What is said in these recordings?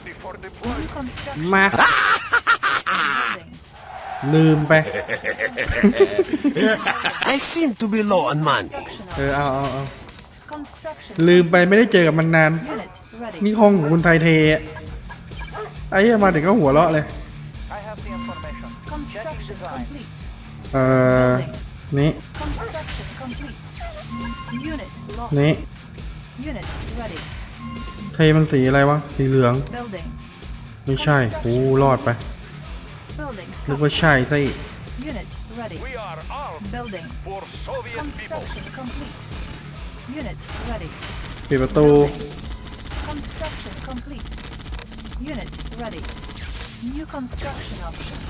Ready for deployment. New construction. มา Building. ลืมไป I seem to be low on money. Construction เออเอาเอาเอา Construction. ลืมไปไม่ได้เจอกับมันนาน Unit ready. นี่ห้องของคุณไทยเทอะไอ้เหี้ยมาถึงก็หัวเราะเลย I have the information. Construction complete. เออนี่ Construction complete. Unit lost. นี่ Unit ready. เทมันสีอะไรวะ สีเหลือง Building. ไม่ใช่โอ้รอดไป Building. นึกว่าใช่ซะอีก Unit ready. We are armed Building. for Soviet people. Construction complete. Unit ready. ปิดประตู Construction complete. Unit ready. New construction options.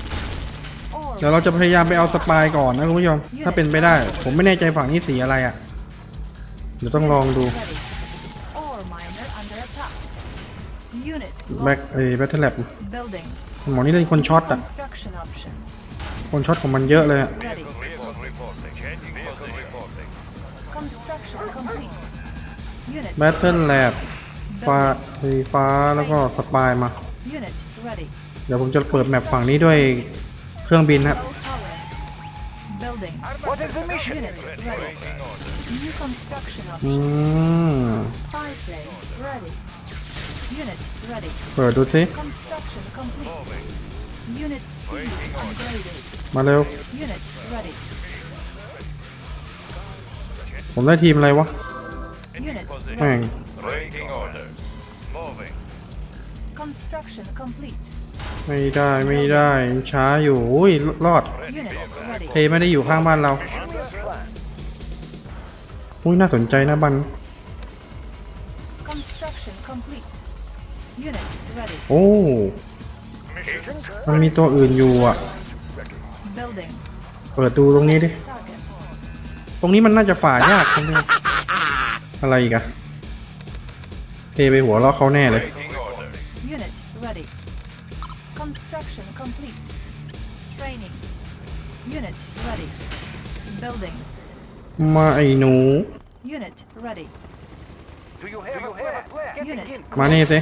Or เดี๋ยวเราจะพยายามไปเอาสปายก่อนนะคุณผู้ชม ถ้าเป็นไปได้ ผมไม่แน่ใจฝั่งนี้สีอะไรอะ เดี๋ยวต้องลองดู ready. แบ็ค lost. เอ้แบทเทิลแลบ Building. หมอนี่เป็นคนช็อตอะ Construction options. คนช็อตของมันเยอะเลยอะ Ready. Vehicle reporting. Changing vehicle reporting. Construction complete. Unit. แบทเทิลแลบฟ้าสีฟ้าแล้วก็สปายมา Unit ready. เดี๋ยวผมจะเปิดแมปฝั่งนี้ด้วยเครื่องบินครับ Low tower. Building. What is the mission? Unit ready. New construction อื options. ม Spy plane ready. Unit ready. เปิดดูสิ Construction complete. Unit speed upgraded. มาเร็ว Unit ready. ผมได้ทีมอะไรวะ Unit แม่ง ready. Waiting orders. Moving. Construction complete. ไม่ได้ไม่ได้ช้าอยู่อุ้ยรอด Unit ready. เทไม่ได้อยู่ข้างบ้านเราอุ้ยน่าสนใจนะบัน Construction complete. Unit ready. โอ้ มันมีตัวอื่นอยู่อะ Building. เปิดดูตรงนี้ดิ Target. ตรงนี้มันน่าจะฝ่ายากใช่ไหมอะไรอีกอะเทไปหัวเราะเขาแน่เลย Waiting orders. Unit ready. Construction complete. Training. Unit ready. Building. มาไอ้หนู Unit ready. Do you have, a, plan? Unit มานี่สิ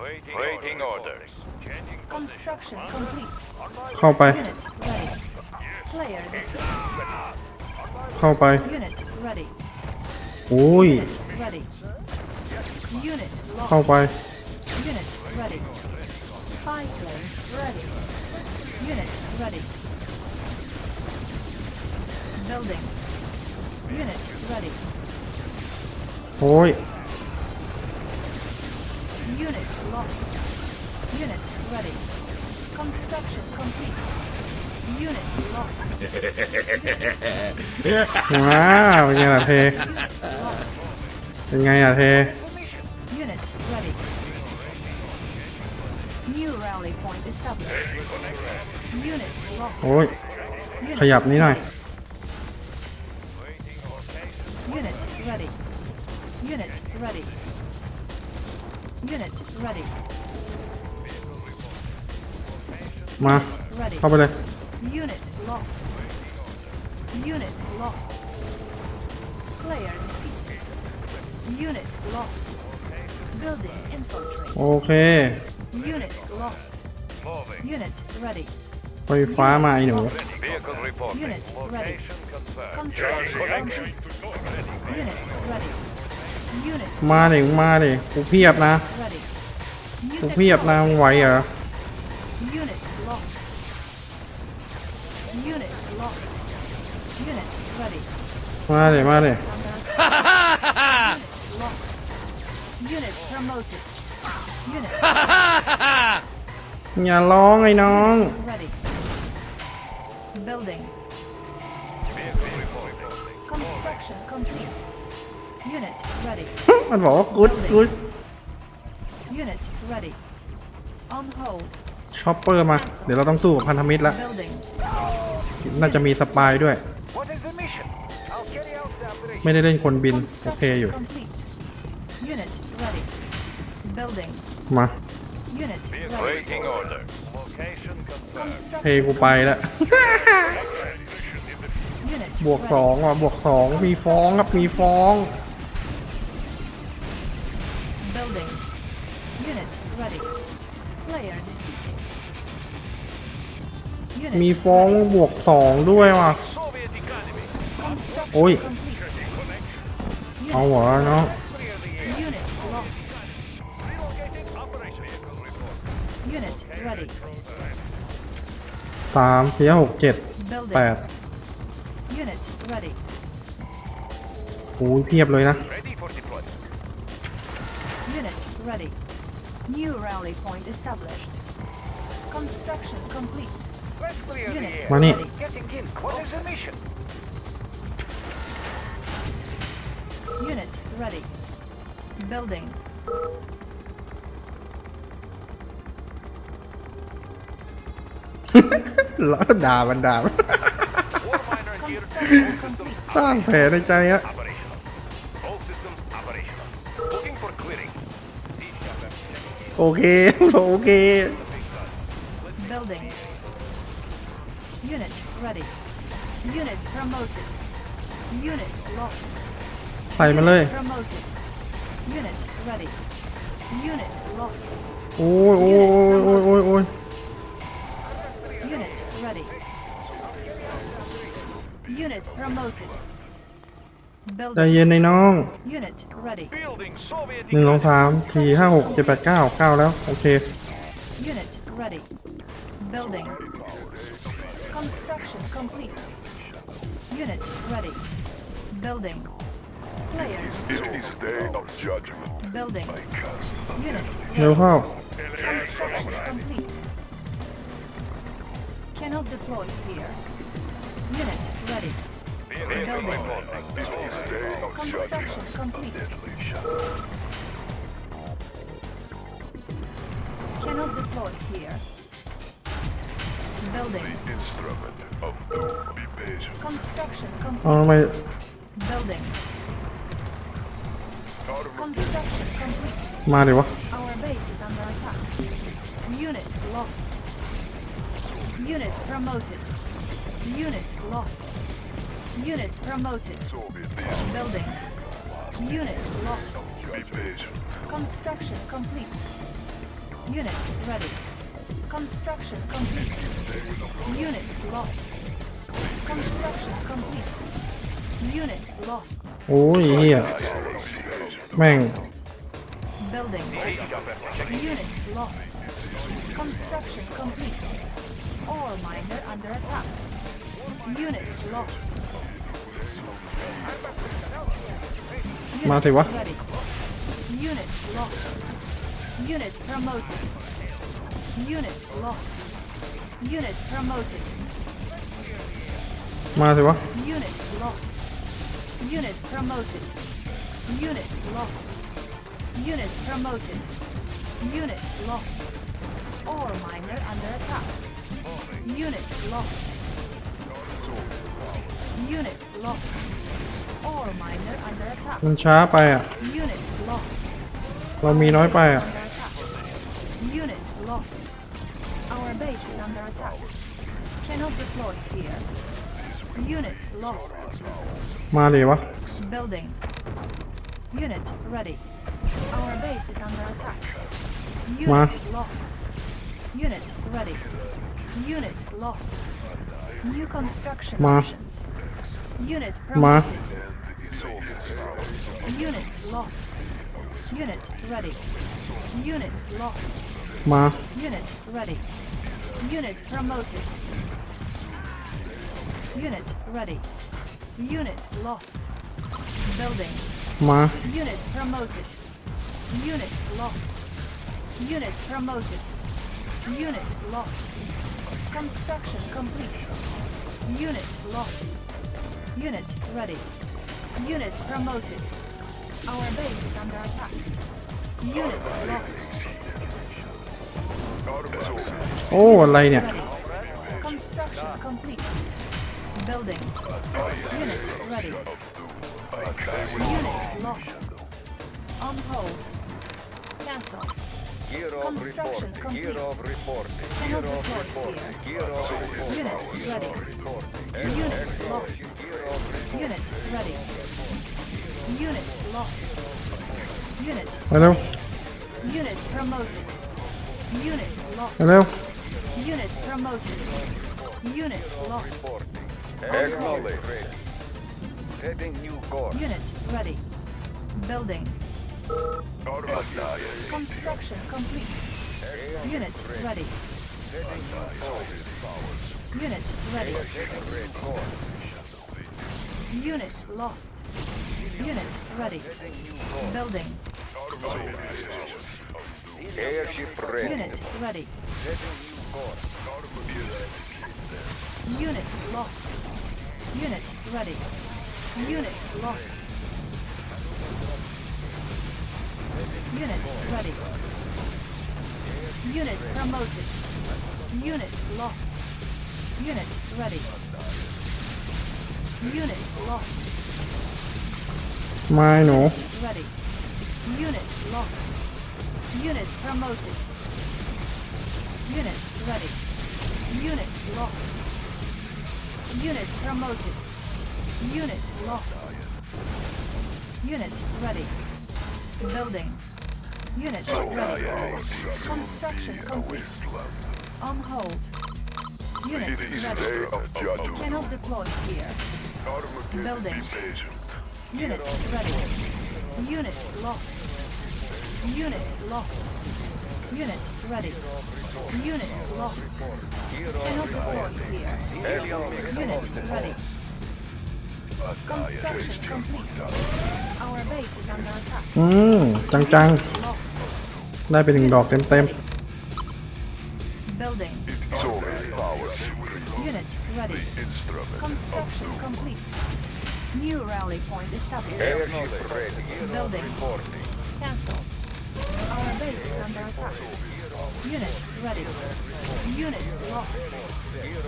Waiting, Waiting orders. orders. Construction complete. How by? Ready. Player. How by? Unit ready. Ui. Unit ready. Unit lost. How by? Unit ready. Spy ready. Unit ready. Building. Unit ready. Oi. Unit lost. Unit ready. Construction complete. Unit lost. ว้าวเป็นไงล่ะเท Lost. เป็นไงอ่ะเท Unit ready. New rally point established. Unit lost. โอ้ย Unit ขยับนี้หน่อย Unit ready. Unit ready. Unit ready. มา Ready. เข้าไปเลย Unit lost. Unit lost. Player defeated. Unit lost. Building infantry. โอเค Unit lost. Moving. Unit ready. ไฟฟ้ามาไอ้หนู Vehicle reporting. Unit ready. Location confirmed. Construction complete. Unit ready. มาดิมาดิกูเพียบนะกูเพียบนะไหวเหรอมาดิมาดิอย่าร้องไอ้น้อง Unit ready. มันบอกว่ากุ๊ดกุ๊ด Unit ready. On hold. ช็อปเปอร์มา เดี๋ยวเราต้องสู้กับพันธมิตรละ Building. น่าจะมีสปายด้วย What is the mission? I'll carry out the operation. ไม่ได้เล่นคนบิน โอเค Construction อยู่ complete. Unit ready. Building. มา Unit ready. Waiting orders. Location confirmed. เทกูไปแล้ว Unit บวก ready. สองว่ะบวกสองมีฟ้องครับมีฟ้อง มีฟ้องบวกสองด้วยว่ะ Soviet economy. Construction Oi. complete. Unit เอาเหรอเนาะ Clear the air. Unit lost. Relocating operation. Vehicle report. Unit ready. สามสี่ห้าหกเจ็ดแป Building. ด Unit ready. โอ้ยเพียบเลยนะ Ready for deployment. Unit ready. New rally point established. Construction complete. มานี่แล้วด่ามันด่ามสร้างแผลในใจอะโอเค โอเค Building. Unit ready. Unit promoted. Unit lost. ใส่มันเลย Unit promoted. Unit ready. Unit lost. โอ้ยโอ้ยโอ้ยโอ้ยโอ้ย Unit ready. Unit promoted. ใจ Building. เย็นในน้อง Unit ready. Building Soviet หนึ่งสอง economy. สามสี่ห้าหกเจ็ดแปดเก้าเก้าแล้ว โอเค Unit ready. Building. Construction complete. Unit ready. Building. Player. It is day of judgment. Building. Unit. Ready. No Construction complete. Cannot deploy here. Unit ready. Building. It is day of Construction complete. Cannot deploy here. Building. The instrument of doom. Be patient. Construction เอา complete. ทำไม Building. Construction complete. มาดิวะ Our base is under attack. Unit lost. Unit promoted. Unit lost. Unit promoted. Soviet leaders. Building. Unit lost. Be patient. Construction complete. Unit ready. Construction complete. Unit lost. Construction complete. Unit lost. โอ้ยเฮียแม่ง Building. Sea chopper. Checking. Unit lost. Construction complete. Ore miner under attack. Unit lost. มาสิวะ Ready. Unit lost. Unit promoted. Unit lost. Unit promoted. มาสิวะ Unit lost. Unit promoted. Unit lost. Unit promoted. Unit lost. Ore miner under attack. Unit lost. Unit lost. Ore miner under attack. มันช้าไปอ่ะ Unit lost. เรามีน้อยไปอ่ะ Under attack. Unit lost. Our base is under attack. Cannot deploy here. Unit lost. มาดิวะ Building. Unit ready. Our base is under attack. Ma. Unit lost. Unit ready. Unit lost. New construction Ma. options. Unit Ma. promoted. Unit lost. Unit ready. Unit lost. มา Unit ready. Unit promoted. Unit ready. Unit lost. Building. มา Unit promoted. Unit lost. Unit promoted. Unit lost. Construction complete. Unit lost. Unit ready. Unit promoted. Our base is under attack. Unit lost. โอ้ อะไรเนี่ย Ready. Construction complete. Building. Unit ready. Unit lost. On hold. Cancel. Gear of Construction reporting. complete. Gear of reporting. Cannot Gear of deploy reporting. here. Gear of reporting. Unit ready. Unit lost. Gear of reporting. Unit ready. Unit lost. Unit ไปเร็ว Unit promoted. Unit lost. Hello? Unit promoted. Unit lost. Acknowledged. Setting new course. Unit ready. Building. Construction complete. Unit ready. Unit ready. Unit lost. Unit ready. Building. Airship ready. Unit ready. Unit lost. Unit ready. Unit lost. Unit ready. Unit promoted. Unit lost. Unit ready. Unit lost. Mine. Oh. Ready. Unit lost. Unit promoted. Unit ready. Unit lost. Unit promoted. Unit lost. Unit ready. Building. Unit ready. Construction complete. On hold. Unit ready. day of judgment. Cannot deploy here. Building. Unit ready. Unit lost. Unit lost. Unit ready. Unit lost. Cannot deploy here. Unit ready. Construction complete. Our base is under attack. อืม จัง Lost. ๆ ได้ไปหนึ่งดอกเต็ม Building. So many powers. Unit ready. Instrument. Construction complete. New rally point established. Airship ready. Building. Reporting. Cancel. Our base is under attack. Unit ready. Unit lost.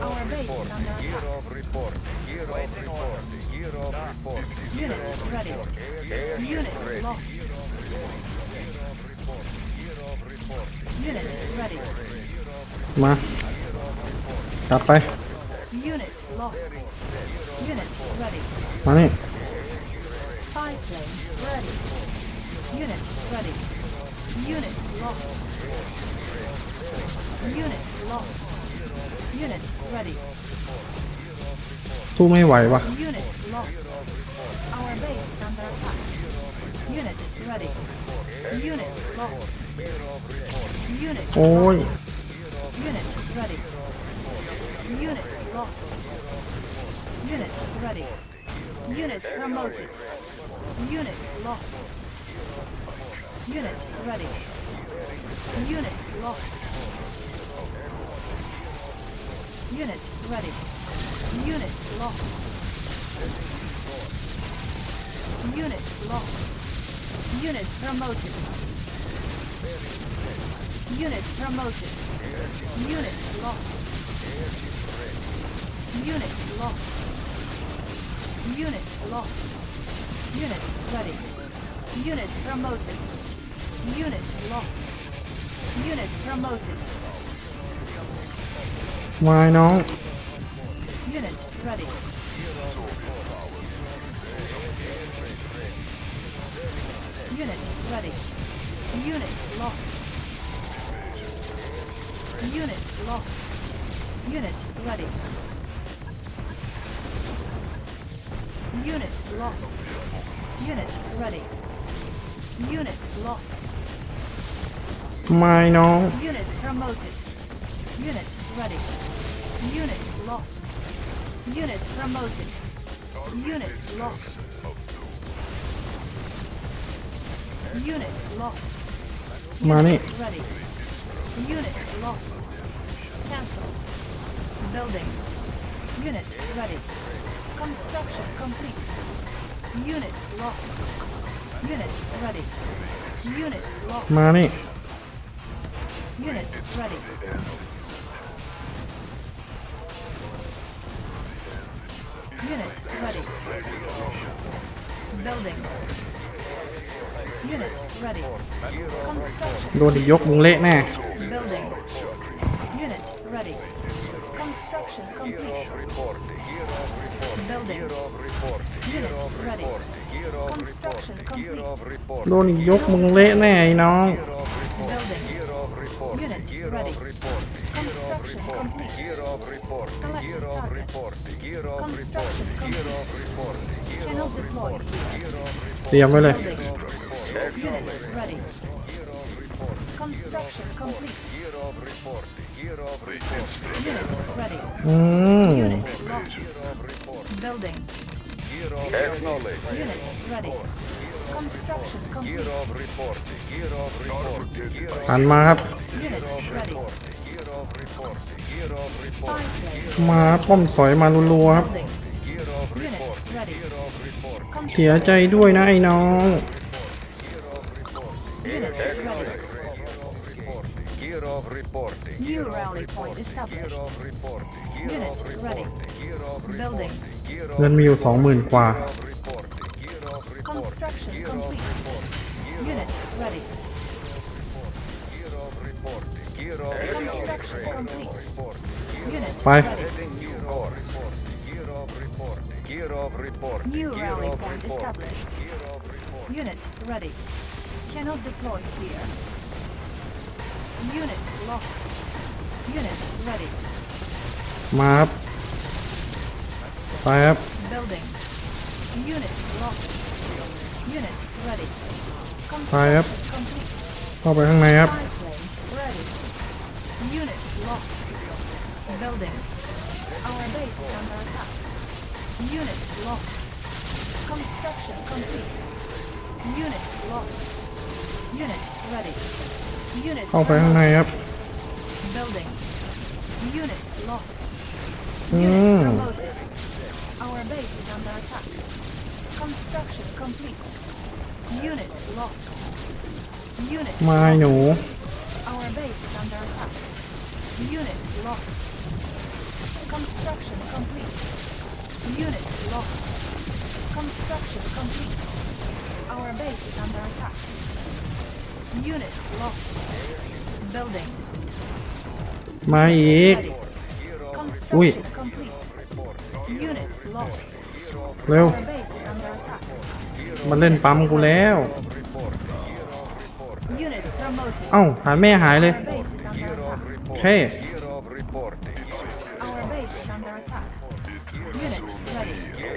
Our base is under Year attack. of reporting. Year of reporting. Year of reporting. Unit ready. Unit lost. Unit ready. ๆ มา กลับไป Unit lost. Unit ready. มานี่ Spy plane ready. Unit ready. Unit lost. Unit lost. Unit ready. สู้ไม่ไหววะ Unit lost. Our base is under attack. Unit ready. Unit lost. Unit โอ้ย lost. Unit ready. Unit lost. Unit ready. Unit promoted. Unit lost. Unit ready. Unit lost. Unit ready. Unit lost. Unit lost. Unit promoted. Unit promoted. Unit lost. Unit lost. Unit lost. Unit ready. Unit promoted. Unit lost. Unit promoted. Why not? Unit ready. Unit ready. Unit lost. Unit lost. Unit ready. Unit lost. Unit ready. Unit lost. Minor. Unit promoted. Unit ready. Unit lost. Unit promoted. Unit lost. Unit lost. Money. Unit Ready. Unit lost. Cancel. Building. Unit ready. Construction complete. Unit lost. Unit ready. Unit lost. Money. Unit ready. Unit ready. Building. Unit ready. Construction. โดนอีกยกมึงเละแน่ Building. Unit ready. Construction complete. Reporting. Year of reporting. Building. Year of reporting. Unit ready. Year of Construction reporting. Year complete. of reporting. โดนอีกยกมึงเละแน่ไอ้น้อง Year of reporting. Building. Unit Gear ready. of. Gear of. Gear of. Gear of. Gear of. Gear of. Gear of. Gear of Construction complete. Gear of. Gear of Gear of Construction Year complete. of reporting. Year of reporting. Year of หันมาครับ Unit ready. reporting. Year of reporting. Year of Spy reporting. plane. มาป้อมสอยมารัวๆครับ Building. Year of Unit reporting. ready. Year of reporting. เสียใจด้วยนะไอ้น้อง Unit ready. Year of reporting. New rally point Year established. of reporting. Year Unit of ready. reporting. Year of Building. reporting. Year เงินมีอยู่สองหมื่นกว่า of reporting. Year of reporting. Construction Year of complete. reporting. Unit ready. Year of reporting. Year of Construction complete. reporting. Unit ไป ready. Year of reporting. Year of reporting. Year of reporting. New Year rally of point reporting. established. Year of reporting. Unit ready. Cannot deploy here. Unit lost. Unit ready. มาครับ ไปครับ Building. Unit lost. Unit ready. Fire up. Construction complete. เข้าไปข้างในครับ Spy plane ready. Unit lost. Building. Our base is under attack. Unit lost. Construction complete. Unit lost. Unit ready. Unit เข้าไปข้างในครับ Building. Unit lost. Mm. Unit promoted. Our base is under attack. Construction complete. Unit lost. Unit มาไอ้หนู Our base is under attack. Unit lost. Construction complete. Unit lost. Construction complete. Our base is under attack. Unit lost. Building. มาอีก Ready. Ui. Construction complete. Unit lost. เร็ว Our base is under attack. มันเล่นปั๊มกูแล้ว Unit promoted. เอ้าหาแม่หายเลย Our base is under attack. โอเค Year of reporting. Our base is under attack. Unit ready.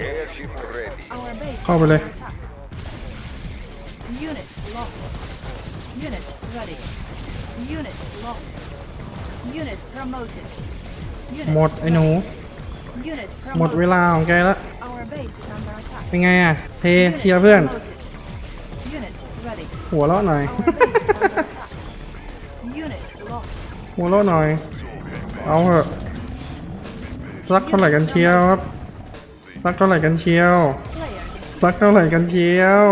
Airship ready. Our base is เข้าไปเลย under attack. Unit lost. Unit ready. Unit lost. Unit promoted. Unit หมดไอ้หนู Unit หมดเว promoted. ลาของแกแล้ว Our base is under attack. เป็นไงอะเท Unit เคลียร์เพื่อน promoted. Unit ready. หัวเราะหน่อย Our base is under attack. Unit lost. หัวเราะหน่อย เอาเถอะสักเท่าไหร่กันเชียวครับสักเท่าไหร่กันเชียว Player สักเท่าไหร่กันเชียว